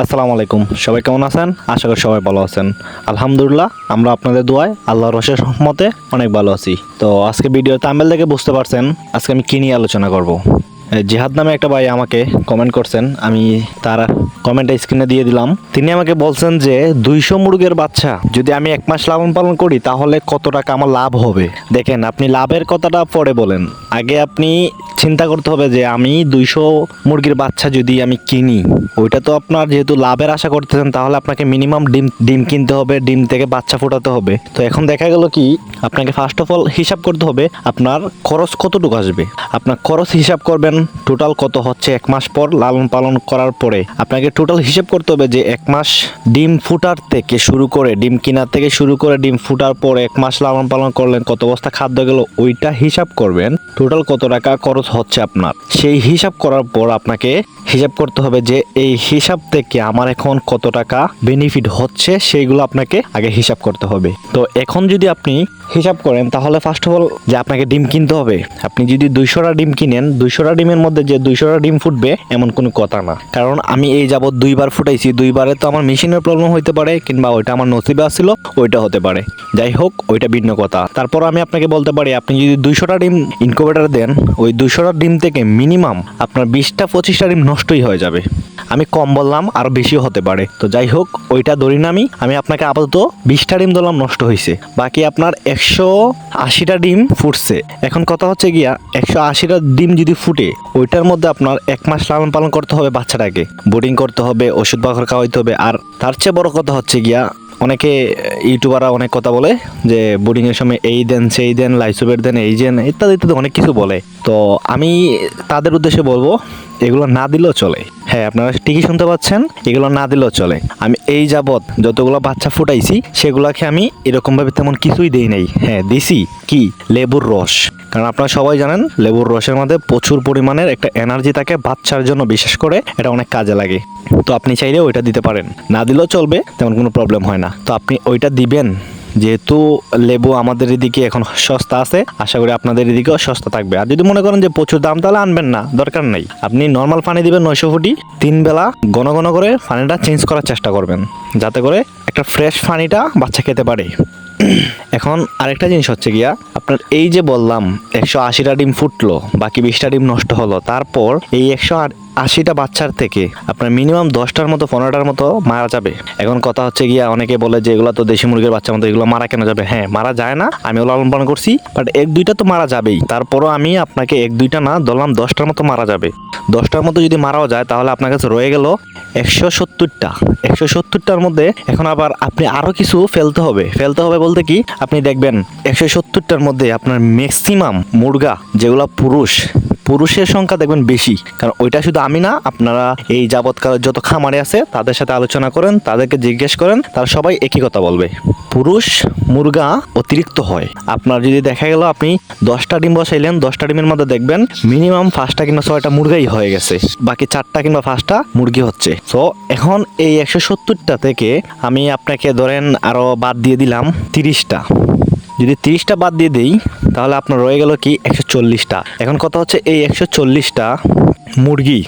আসসালামু আলাইকুম। সবাই কেমন আছেন? আশা করি সবাই ভালো আছেন। আলহামদুলিল্লাহ, আমরা আপনাদের দোয়ায় আল্লাহ রসের সম্মতে অনেক ভালো আছি। তো আজকে ভিডিও তামিল দেখে বুঝতে পারছেন, আজকে আমি কী নিয়ে আলোচনা করব? জিহাদ নামে একটা ভাই আমাকে কমেন্ট করছেন। আমি তার কমেন্টটা স্ক্রিনে দিয়ে দিলাম। তিনি আমাকে বলছেন যে, দুইশো মুরগের বাচ্চা, যদি আমি এক মাস লালন পালন করি, তাহলে কত টাকা আমার লাভ হবে? দেখেন, আপনি লাভের কথাটা পরে বলেন। আগে আপনি চিন্তা করতে হবে যে, আমি দুইশো মুরগির বাচ্চা যদি আমি কিনি, ওইটা তো আপনার যেহেতু লাভের আশা করতেছেন, তাহলে আপনাকে মিনিমাম ডিম ডিম কিনতে হবে, ডিম থেকে বাচ্চা ফোটাতে হবে। তো এখন দেখা গেল কি, আপনাকে ফার্স্ট অফ অল হিসাব করতে হবে, আপনার খরচ কতটুকু আসবে? আপনার খরচ হিসাব করবেন টোটাল কত হচ্ছে এক মাস পর লালন পালন করার পরে? আপনাকে টোটাল হিসেব করতে হবে যে এক মাস ডিম ফুটার থেকে শুরু করে, ডিম কেনার থেকে শুরু করে, ডিম ফুটার পর এক মাস লালন পালন করলেন, কত বস্তা খাদ্য গেল, ওইটা হিসাব করবেন। টোটাল কত টাকা খরচ হচ্ছে আপনার? সেই হিসাব করার পর আপনাকে হিসাব করতে হবে যে এই হিসাব থেকে আমার এখন কত টাকা বেনিফিট হচ্ছে, সেইগুলো আপনাকে আগে হিসাব করতে হবে। তো এখন যদি আপনি হিসাব করেন, তাহলে ফার্স্ট অফ অল যে আপনাকে ডিম কিনতে হবে, আপনি যদি দুইশোটা ডিম কিনেন, দুইশোটা ডিমের মধ্যে যে দুইশোটা ডিম ফুটবে, এমন কোনো কথা না। কারণ আমি এই যাবৎ দুইবার ফুটাইছি, দুইবারে তো আমার মেশিনের প্রবলেম হইতে পারে, কিংবা ওইটা আমার নসিবে আসছিল ওইটা হতে পারে। যাই হোক, ওইটা ভিন্ন কথা। তারপর আমি আপনাকে বলতে পারি, আপনি যদি দুইশোটা ডিম ইনকুবেটার দেন, ওই দুইশোটা ডিম থেকে মিনিমাম আপনার বিশটা, পঁচিশটা ডিম নষ্টই হয়ে যাবে। আমি কম বললাম, আর বেশিও হতে পারে। তো যাই হোক, ওইটা ধরি না আমি। আমি আপনাকে আপাতত বিশটা ডিম ধরলাম, নষ্ট হয়েছে বাকি আপনার একশো আশিটা ডিম ফুটছে। এখন কথা হচ্ছে গিয়া, একশো আশিটা ডিম যদি ফুটে, ওইটার মধ্যে আপনার এক মাস লালন পালন করতে হবে বাচ্চাটাকে। বোর্ডিং করতে হবে, ওষুধ বাখর খাওয়াইতে হবে। আর তার চেয়ে বড় কথা হচ্ছে গিয়া অনেকে ইউটিউবাররা অনেক কথা বলে যে বোর্ডিং এর সময় এই দেন, সেই দেন, লাইসোবের দেন, এই দেন, ইত্যাদি ইত্যাদি অনেক কিছু বলে। তো আমি তাদের উদ্দেশ্যে বলব, এগুলো না দিলেও চলে। হ্যাঁ আপনারা ঠিকই শুনতে পাচ্ছেন, এগুলো না দিলেও চলে। আমি এই যাবৎ যতগুলো বাচ্চা ফুটাইছি, সেগুলোকে আমি এরকমভাবে তেমন কিছুই দেই নাই। হ্যাঁ দিছি কি? লেবুর রস। কারণ আপনারা সবাই জানেন, লেবুর রসের মধ্যে প্রচুর পরিমাণের একটা এনার্জি থাকে বাচ্চার জন্য বিশেষ করে, এটা অনেক কাজে লাগে। তো আপনি চাইলে ওইটা দিতে পারেন। না দিলেও চলবে, তেমন কোনো প্রবলেম হয় না। তো আপনি ওইটা দিবেন, যেহেতু লেবু আমাদের এদিকে এখন সস্তা আছে, আশা করি আপনাদের এদিকেও সস্তা থাকবে। আর যদি মনে করেন যে প্রচুর দাম, তাহলে আনবেন না, দরকার নেই। আপনি নর্মাল পানি দিবেন নয়শো ফুটি, তিন বেলা ঘন ঘন করে পানিটা চেঞ্জ করার চেষ্টা করবেন, যাতে করে একটা ফ্রেশ পানিটা বাচ্চা খেতে পারে। এখন আরেকটা জিনিস হচ্ছে গিয়া আপনার এই যে বললাম, একশো আশিটা ডিম ফুটলো, বাকি বিশটা ডিম নষ্ট হলো, তারপর এই একশো আশিটা বাচ্চার থেকে আপনার মিনিমাম দশটার মতো, পনেরোটার মতো মারা যাবে। এখন কথা হচ্ছে গিয়া, অনেকে বলে যে এগুলো তো দেশি মুরগির বাচ্চার মতো, এগুলো মারা কেন যাবে? হ্যাঁ মারা যায় না, আমি লালন পালন করছি বাট এক দুইটা তো মারা যাবেই। তারপরও আমি আপনাকে এক দুইটা না, ধরলাম দশটার মতো মারা যাবে। দশটার মতো যদি মারাও যায়, তাহলে আপনার কাছে রয়ে গেল একশো সত্তরটা। একশো সত্তরটার মধ্যে এখন আবার আপনি আরও কিছু ফেলতে হবে। ফেলতে হবে বলতে কি? আপনি দেখবেন, একশো সত্তরটার মধ্যে আপনার ম্যাক্সিমাম মুরগা যেগুলো পুরুষ, পুরুষের সংখ্যা দেখবেন বেশি। কারণ ওইটা শুধু আমি না, আপনারা এই যাবৎকালের যত খামারে আছে, তাদের সাথে আলোচনা করেন, তাদেরকে জিজ্ঞেস করেন, তারা সবাই একই কথা বলবে। পুরুষ মুরগা অতিরিক্ত হয়। আপনার যদি দেখা গেল আপনি দশটা ডিম বসাইলেন, দশটা ডিমের মধ্যে দেখবেন মিনিমাম পাঁচটা কিংবা ছয়টা মুরগাই হয়ে গেছে। বাকি চারটা কিংবা পাঁচটা মুরগি হচ্ছে। তো এখন এই একশো সত্তরটা থেকে আমি আপনাকে ধরেন আরও বাদ দিয়ে দিলাম তিরিশটা। যদি তিরিশটা বাদ দিয়ে দিই, তাহলে আপনার রয়ে গেল কি একশো চল্লিশটা। এখন কথা হচ্ছে এই একশো চল্লিশটা মুরগি।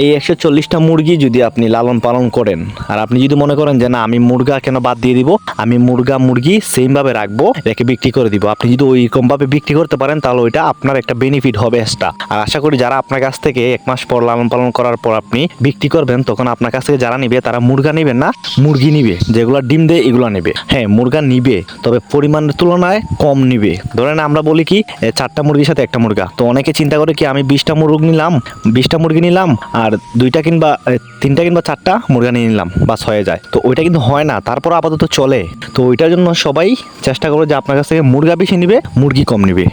এই একশো চল্লিশটা মুরগি যদি আপনি লালন পালন করেন, আর আপনি যদি মনে করেন যে না, আমি মুরগা কেন বাদ দিয়ে দিব, আমি মুরগা মুরগি সেমভাবে রাখব রেখে বিক্রি করে দিব। আপনি যদি ওইরকমভাবে বিক্রি করতে পারেন, তাহলে ওইটা আপনার একটা বেনিফিট হবে এক্সট্রা আর আশা করি যারা আপনার কাছ থেকে এক মাস পর লালন পালন করার পর আপনি বিক্রি করবেন, তখন আপনার কাছ থেকে যারা নিবে, তারা মুরগা নেবেন না, মুরগি নিবে। যেগুলো ডিম দেয়, এগুলো নেবে। হ্যাঁ মুরগা নিবে, তবে পরিমাণের তুলনায় কম নিবে। ধরেন আমরা বলি কি চারটা মুরগির সাথে একটা মুরগা। তো অনেকে চিন্তা করে কি, আমি বিশটা মুরগ নিলাম, বিশটা মুরগি নিলাম আর দুইটা কিংবা তিনটা কিংবা চারটা মুরগা নিয়ে নিলাম, বাস হয়ে যায়। তো ওইটা কিন্তু হয় না, তারপর আপাতত চলে। তো ওইটার জন্য সবাই চেষ্টা করো যে আপনার কাছ থেকে মুরগা বেশি নিবে, মুরগি কম নিবে।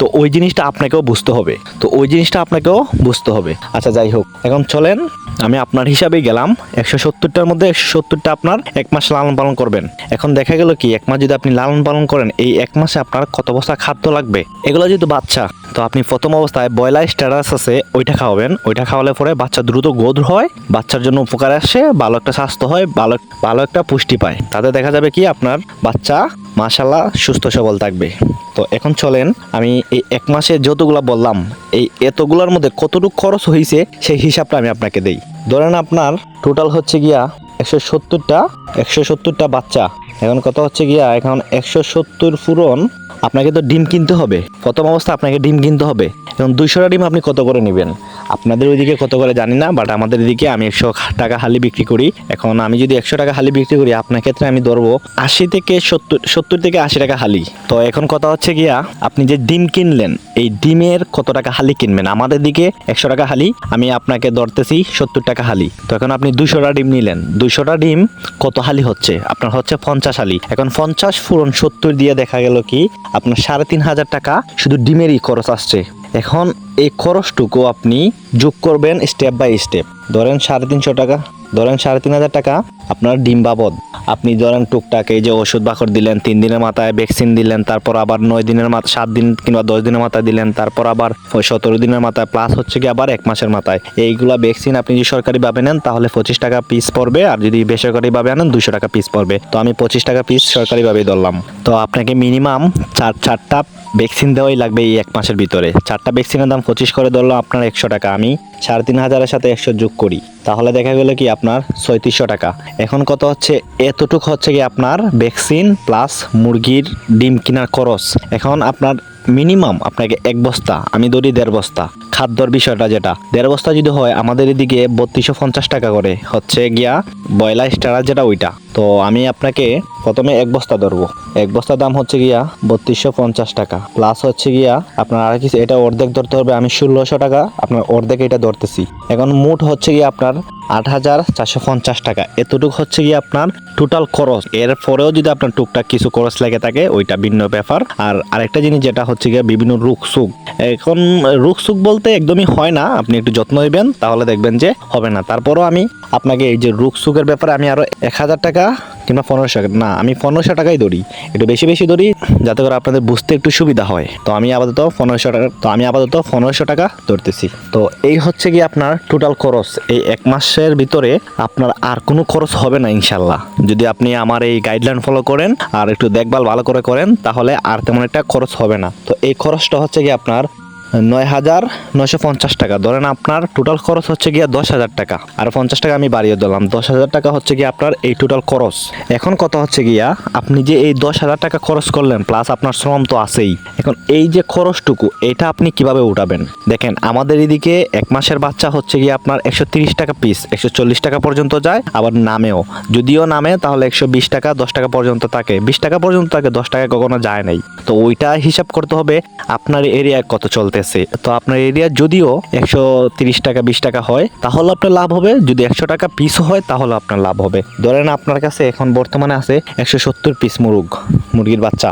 তো ওই জিনিসটা আপনাকেও বুঝতে হবে। তো ওই জিনিসটা আপনাকেও বুঝতে হবে। আচ্ছা যাই হোক, এখন চলেন, আমি আপনার হিসাবেই গেলাম। একশো সত্তরটার মধ্যে একশো সত্তরটা আপনার এক মাস লালন পালন করবেন। এখন দেখা গেল কি, এক মাস যদি আপনি লালন পালন করেন, এই এক মাসে আপনার কত বস্তা খাদ্য লাগবে? এগুলো যেহেতু বাচ্চা, তো আপনি প্রথম অবস্থায় ব্রয়লার স্ট্যাটাস আছে, ওইটা খাওয়াবেন। ওইটা খাওয়ালে পরে বাচ্চা দ্রুত গ্রোথ হয়, বাচ্চার জন্য উপকার আসে, ভালো একটা স্বাস্থ্য হয়, ভালো ভালো একটা পুষ্টি পায়। তাতে দেখা যাবে কি আপনার বাচ্চা মাশাল্লাহ সুস্থ সবল থাকবে। তো এখন চলেন, আমি এই এক মাসে যতগুলা বললাম, এই এতগুলোর মধ্যে কতটুকু খরচ হয়েছে সেই হিসাবটা আমি আপনাকে দেই। ধরেন আপনার টোটাল হচ্ছে গিয়া একশো সত্তরটা একশো সত্তরটা বাচ্চা। এখন কথা হচ্ছে গিয়া, এখন একশো সত্তর পূরণ আপনাকে তো ডিম কিনতে হবে। প্রথম অবস্থা আপনাকে ডিম কিনতে হবে। এবং দুইশোটা ডিম আপনি কত করে নেবেন? আপনাদের ওইদিকে কত করে জানি না বাট আমাদের এদিকে আমি একশো টাকা হালি বিক্রি করি। এখন আমি যদি একশো টাকা হালি বিক্রি করি, আপনার ক্ষেত্রে আমি ধরবো আশি থেকে সত্তর সত্তর থেকে আশি টাকা হালি। তো এখন কথা হচ্ছে গিয়া, আপনি যে ডিম কিনলেন, এই ডিমের কত টাকা হালি কিনবেন? আমাদের দিকে একশো টাকা হালি, আমি আপনাকে ধরতেছি সত্তর টাকা হালি। তো এখন আপনি দুশোটা ডিম নিলেন। দুশোটা ডিম কত হালি হচ্ছে? আপনার হচ্ছে পঞ্চাশ হালি। এখন পঞ্চাশ ফুরন সত্তর দিয়ে দেখা গেল কি আপনার সাড়ে তিন হাজার টাকা শুধু ডিমেরই খরচ আসছে। এখন এই খরচটুকু আপনি যোগ করবেন স্টেপ বাই স্টেপ ধরেন সাড়ে তিনশো টাকা, ধরেন সাড়ে তিন হাজার টাকা আপনার ডিম বাবদ। আপনি ধরেন টুকটাক এই যে ওষুধ বাকর দিলেন, তিন দিনের মাথায় ভ্যাকসিন দিলেন, তারপর আবার নয় দিনের মাথায়, সাত দিন কিংবা দশ দিনের মাথায় দিলেন, তারপর আবার সতেরো দিনের মাথায় প্লাস হচ্ছে কি আবার এক মাসের মাথায়। এইগুলা ভ্যাকসিন আপনি যদি সরকারিভাবে নেন, তাহলে পঁচিশ টাকা পিস পড়বে, আর যদি বেসরকারিভাবে আনেন দুশো টাকা পিস পড়বে। তো আমি পঁচিশ টাকা পিস সরকারিভাবেই ধরলাম। তো আপনাকে মিনিমাম চার, চারটা ভ্যাকসিন দেওয়াই লাগবে এই এক মাসের ভিতরে। চারটা ভ্যাকসিনের দাম পঁচিশ করে ধরলাম আপনার একশো টাকা। আমি সাড়ে তিন হাজারের সাথে একশো যোগ করি। তাহলে দেখা গেলো কি আপনার ছয়ত্রিশশো টাকা। এখন কত হচ্ছে? এতটুক হচ্ছে কি আপনার ভ্যাকসিন প্লাস মুরগির ডিম কেনার খরচ। এখন আপনার মিনিমাম আপনাকে এক বস্তা, আমি ধরি দেড় বস্তা। খাদ্যর বিষয়টা যেটা, দেড় বস্তা যদি হয় আমাদের এদিকে বত্রিশশো পঞ্চাশ টাকা করে। হচ্ছে গিয়া বয়লা স্টারার যেটা ওইটা। তো আমি আপনাকে প্রথমে এক বস্তা ধরবো। এক বস্তার দাম হচ্ছে গিয়া বত্রিশশো পঞ্চাশ টাকা। প্লাস হচ্ছে গিয়া আপনার আর কিছু এটা অর্ধেক ধরতে হবে, আমি ষোলোশো টাকা আপনার অর্ধেক এটা ধরতেছি। এখন মোট হচ্ছে গিয়ে আপনার আট হাজার চারশো পঞ্চাশ টাকা। এতটুকু হচ্ছে গিয়ে আপনার টোটাল খরচ। এর পরেও যদি আপনার টুকটাক কিছু খরচ লেগে থাকে, ওইটা ভিন্ন ব্যাপার। আর আরেকটা জিনিস যেটা হচ্ছে গিয়ে বিভিন্ন রোগ সুখ এখন রুখসুখ সুখ বলতে একদমই হয় না। আপনি একটু যত্ন নেবেন, তাহলে দেখবেন যে হবে না। তারপরও আমি আপনাকে এই যে রুখসুখের সুখের ব্যাপারে আমি আরও এক হাজার টাকা কিংবা পনেরোশো না, আমি পনেরোশো টাকাই ধরি একটু বেশি বেশি ধরি যাতে করে আপনাদের বুঝতে একটু সুবিধা হয়। তো আমি আপাতত পনেরোশো টাকা তো আমি আপাতত পনেরোশো টাকা ধরতেছি তো এই হচ্ছে কি আপনার টোটাল খরচ। এই এক মাসের ভিতরে আপনার আর কোনো খরচ হবে না, ইনশাল্লাহ। যদি আপনি আমার এই গাইডলাইন ফলো করেন আর একটু দেখভাল ভালো করে করেন, তাহলে আর তেমন একটা খরচ হবে না। তো এই খরচটা হচ্ছে কি আপনার নয় হাজার নয়শো পঞ্চাশ টাকা। ধরেন আপনার টোটাল খরচ হচ্ছে গিয়া দশ হাজার টাকা। আর পঞ্চাশ টাকা আমি বাড়িয়ে দিলাম। দশ হাজার টাকা হচ্ছে গিয়ে আপনার এই টোটাল খরচ। এখন কত হচ্ছে গিয়া, আপনি যে এই দশ হাজার টাকা খরচ করলেন প্লাস আপনার শ্রম তো আছেই। এখন এই যে খরচটুকু, এটা আপনি কীভাবে উঠাবেন? দেখেন, আমাদের এদিকে এক মাসের বাচ্চা হচ্ছে গিয়ে আপনার একশো তিরিশ টাকা পিস একশো চল্লিশ টাকা পর্যন্ত যায়, আবার নামেও। যদিও নামে, তাহলে একশো বিশ টাকা, দশ টাকা পর্যন্ত থাকে। বিশ টাকা পর্যন্ত থাকে, দশ টাকা কখনো যায় নাই। তো ওইটা হিসাব করতে হবে, আপনার এরিয়ায় কত চলতেছে। তো আপনার এরিয়া যদিও একশো তিরিশ টাকা, বিশ টাকা হয়, তাহলে আপনার লাভ হবে। যদি একশো টাকা পিস হয়, তাহলে আপনার লাভ হবে। ধরেন আপনার কাছে এখন বর্তমানে আছে একশো সত্তর পিস মুরগ, মুরগির বাচ্চা।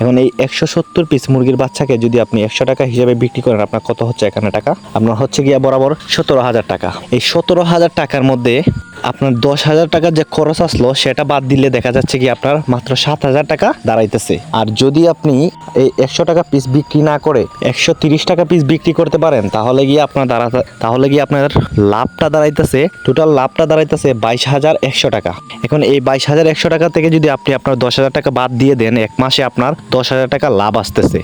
এখন এই একশো সত্তর পিস মুরগির বাচ্চাকে যদি আপনি একশো টাকা হিসাবে বিক্রি করেন, আপনার কত হচ্ছে এখানে টাকা? আপনার হচ্ছে গিয়া বরাবর সতেরো হাজার টাকা। এই সতেরো হাজার টাকার মধ্যে আপনার দশ হাজার টাকার যে খরচ আসলো, সেটা বাদ দিলে দেখা যাচ্ছে কি আপনার মাত্র সাত হাজার টাকা দাঁড়াইতেছে। আর যদি আপনি এই একশো টাকা পিস বিক্রি না করে একশো তিরিশ টাকা পিস বিক্রি করতে পারেন, তাহলে গিয়ে আপনার দাঁড়া তাহলে গিয়ে আপনার লাভটা দাঁড়াইতেছে টোটাল লাভটা দাঁড়াইতেছে বাইশ হাজার একশো টাকা। এখন এই বাইশ হাজার একশো টাকা থেকে যদি আপনি আপনার দশ হাজার টাকা বাদ দিয়ে দেন, এক মাসে আপনার দশ হাজার টাকা লাভ আসতেছে।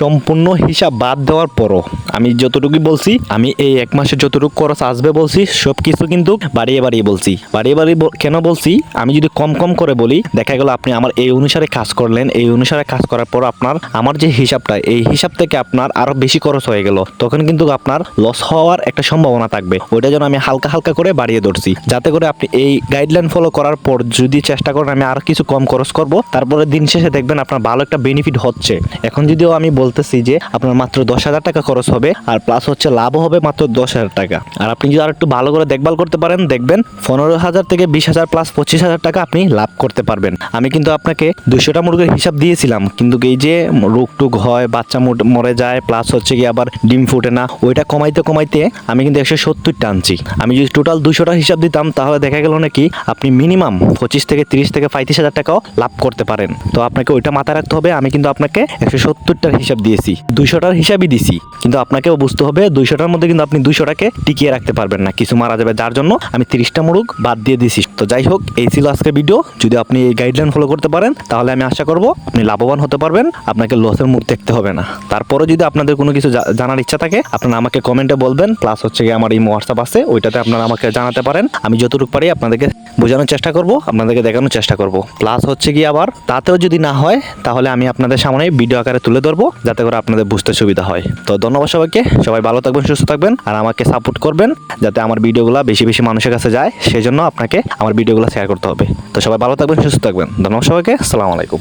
সম্পূর্ণ হিসাব বাদ দেওয়ার পরও আমি যতটুকু বলছি, আমি এই এক মাসে যতটুকু খরচ আসবে বলছি সব কিছু কিন্তু বাড়িয়ে বাড়িয়ে বলছি। বাড়িয়ে বাড়িয়ে বল- কেন বলছি? আমি যদি কম কম করে বলি, দেখা গেল আপনি আমার এই অনুসারে কাজ করলেন, এই অনুসারে কাজ করার পর আপনার, আমার যে হিসাবটা, এই হিসাব থেকে আপনার আরও বেশি খরচ হয়ে গেল। তখন কিন্তু আপনার লস হওয়ার একটা সম্ভাবনা থাকবে। ওইটা যেন আমি হালকা হালকা করে বাড়িয়ে ধরছি। যাতে করে আপনি এই গাইডলাইন ফলো করার পর যদি চেষ্টা করেন আমি আর কিছু কম খরচ করব, তারপরে দিন শেষে দেখবেন আপনার ভালো একটা বেনিফিট হচ্ছে। এখন যদিও আমি বলতেছি যে আপনার মাত্র দশ হাজার টাকা খরচ হবে, আর প্লাস হচ্ছে লাভও হবে মাত্র দশ হাজার টাকা। আর আপনি যদি আর একটু ভালো করে দেখভাল করতে পারেন, দেখবেন পনেরো হাজার থেকে বিশ হাজার প্লাস পঁচিশ হাজার টাকা আপনি লাভ করতে পারবেন। আমি কিন্তু আপনাকে দুশোটা মুরগির হিসাব দিয়েছিলাম। কিন্তু এই যে রোগ টুক হয়, বাচ্চা মরে যায় প্লাস হচ্ছে কি আবার ডিম ফুটে না, ওইটা কমাইতে কমাইতে আমি কিন্তু একশো সত্তরটা আনছি। আমি যদি টোটাল দুশোটা হিসাব দিতাম, তাহলে দেখা গেল নাকি আপনি মিনিমাম পঁচিশ থেকে তিরিশ থেকে পঁয়ত্রিশ হাজার টাকাও লাভ করতে পারেন। তো আপনাকে ওইটা মাথায় রাখতে হবে, আমি কিন্তু আপনাকে একশো সত্তরটার হিসাব দিয়েছি। দুইশোটার হিসাবই দিছি। কিন্তু আপনাকেও বুঝতে হবে দুইশোটার মধ্যে কিন্তু আপনি দুইশোটাকে টিকিয়ে রাখতে পারবেন না। কিছু মারা যাবে, যার জন্য আমি তিরিশটা মুরগ বাদ দিয়ে দিছি তো যাই হোক, এই ছিল আজকের ভিডিও যদি আপনি এই গাইডলাইন ফলো করতে পারেন, তাহলে আমি আশা করব আপনি লাভবান হতে পারবেন, আপনাকে লসের মুখ দেখতে হবে না। তারপরে যদি আপনাদের কোনো কিছু জানার ইচ্ছা থাকে, আপনারা আমাকে কমেন্টে বলবেন প্লাস হচ্ছে গিয়ে আমার এই হোয়াটসঅ্যাপ আছে, ওইটাতে আপনারা আমাকে জানাতে পারেন। আমি যতটুকু পারি আপনাদেরকে বোঝানোর চেষ্টা করব, আপনাদেরকে দেখানোর চেষ্টা করব। প্লাস হচ্ছে গিয়ে আবার, তাতেও যদি না হয়, তাহলে আমি আপনাদের সামনে ভিডিও আকারে তুলে ধরবো, যাতে করে আপনাদের বুঝতে সুবিধা হয়। তো ধন্যবাদ সবাইকে, সবাই ভালো থাকবেন, সুস্থ থাকবেন, আর আমাকে সাপোর্ট করবেন, যাতে আমার ভিডিওগুলো বেশি বেশি মানুষের কাছে যায়। সেই জন্য আপনাকে আমার ভিডিওগুলো শেয়ার করতে হবে। তো সবাই ভালো থাকবেন, সুস্থ থাকবেন। ধন্যবাদ সবাইকে। আসসালামু আলাইকুম।